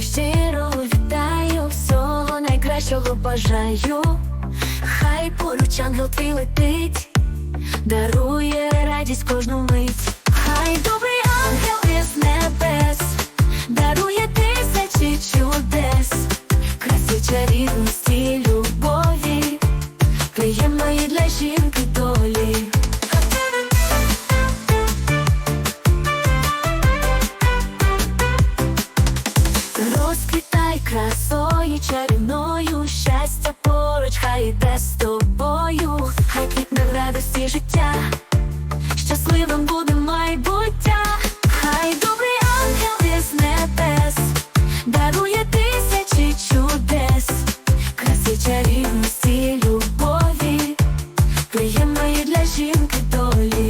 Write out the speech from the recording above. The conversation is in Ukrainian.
Щиро вітаю, всього бажаю. Хай поруч ангел твій летить, дарує радість кожну для жінки долі. Розквітай красою чарівною, щастя поруч, хай йде з тобою, хай квітне радості життя, щасливим буде Немає для жінки долі.